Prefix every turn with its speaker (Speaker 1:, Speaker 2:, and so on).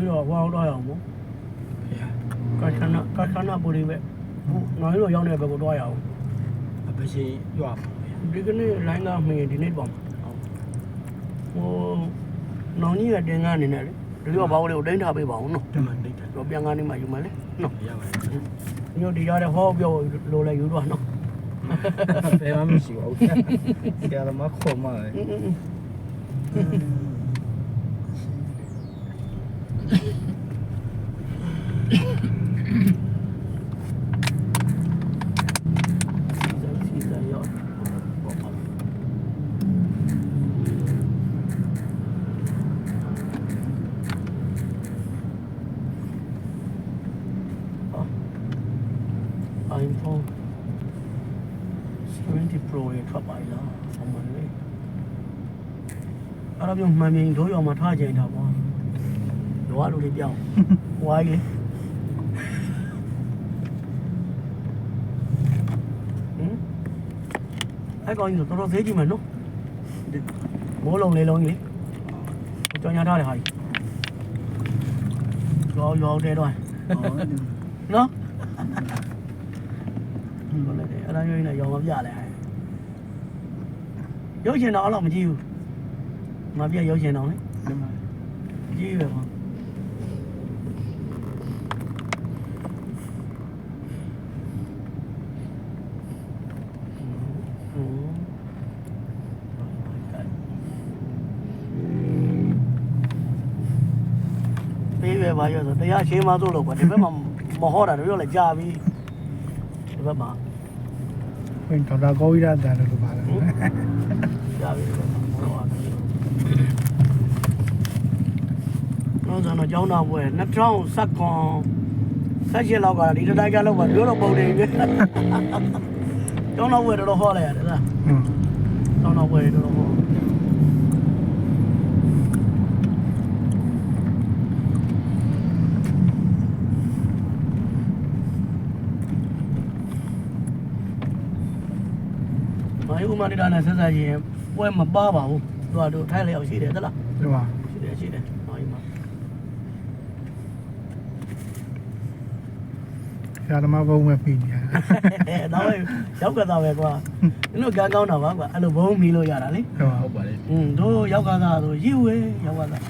Speaker 1: ပြီးတော့ဝါအောင်တော့ရအောင်မို့ကာခဏကာခဏပူလေးပဲဘူးနော်လို့ရောက်တဲ့ဘက်ကိုတော့ရအောင်
Speaker 2: အပရှိရွာပါ
Speaker 1: ဒီကနေ့လိုင်းကမင်းဒီနေ့ပေါ့ဟိုနောင်ကြီးကတင်ကားအနေနဲ့လေဒီလိုဘာလို့လဲတိုင်းထားပေးပါအောင်နော်
Speaker 2: တမန်ဒိတ်တယ်
Speaker 1: တော့ပြန်ကားနေမှယူမယ်လေနော်
Speaker 2: ရပါတယ်
Speaker 1: ညိုဒီရတဲ့ဟောပြောလိုလဲယူတော့နော်
Speaker 2: ဘယ်မှမရှိပါဘူးဆရာသမားခေါ်မှလ ည်း
Speaker 1: အင်းအင်းအင်းစီစာရောပေါ့ပါအာ iPhone 70 Pro ရထွက်ပါလားဆောင်းပါလေအဲ့ဒါပြောမှန်မြင်တို့ရောမှာထားကြင်တာပေါ့ လောကလူတွေပြောင်းဝိုင်းလေဟင်အဲ့ကောင်ကြီးတော့တော်တော်သေးကြည့်မယ်နော်မိုးလုံးလေးလုံးကြီးလေကြောင်ညာထားတယ်ဟာကြီးရောရောတဲတော့နော်ဘယ်လဲအဲ့ဒါမျိုးနဲ့ရောင်မပြလဲရုပ်ရှင်တော့အဲ့လိုမကြည့်ဘူးမပြရုပ်ရှင်တော့လေ
Speaker 2: ဒီမှာ
Speaker 1: ကြည့်ပဲပေါ့ ပေးပဲပါရဆိုတရားရှင်းမသို့လို့ကွာဒီဘက်မှာမဟောတာတို့လည်းကြာပြီဒီဘက်မှာ
Speaker 3: ဝင်ဒေါက်တာကောဝိရတန်လို့ပါလား
Speaker 1: ကြာပြီဒီဘက်မှာမဟောတာတော့ကျွန်တော်ကျောင်းသားပွဲ2019ဆက်ရှင်လောက်ကဒီတိုက်ကလောက်ပါပြောတော့ပုံနေပြီကျောင်းသားပွဲတော်တော်ဟောလိုက်ရတယ်လား
Speaker 3: อืม
Speaker 1: ကျောင်းသားပွဲတော်တော်ဟော မယုံမနေတာနဲ့ဆက်ဆက်ရင်ပွဲမပါပါဘူးသူကတို့ထိုင်လျောက်ရှိတယ်သလား
Speaker 3: ဒီမှာ
Speaker 1: ရှိတယ်ရှိတယ်ဟောဒီမှာ
Speaker 3: ဆရာသမားဘုံပဲပြီးနေရ
Speaker 1: အဲတော့ရောက်ကသားပဲကွာနင်တို့ကံကောင်းတာပါကွာအဲ့လိုဘုံမီလို့ရတာလေ
Speaker 3: ဒီမှာ
Speaker 2: ဟုတ်ပါတယ်
Speaker 1: อืมတို့ရောက်ကသားဆိုရည်ဝဲရောက်ကသား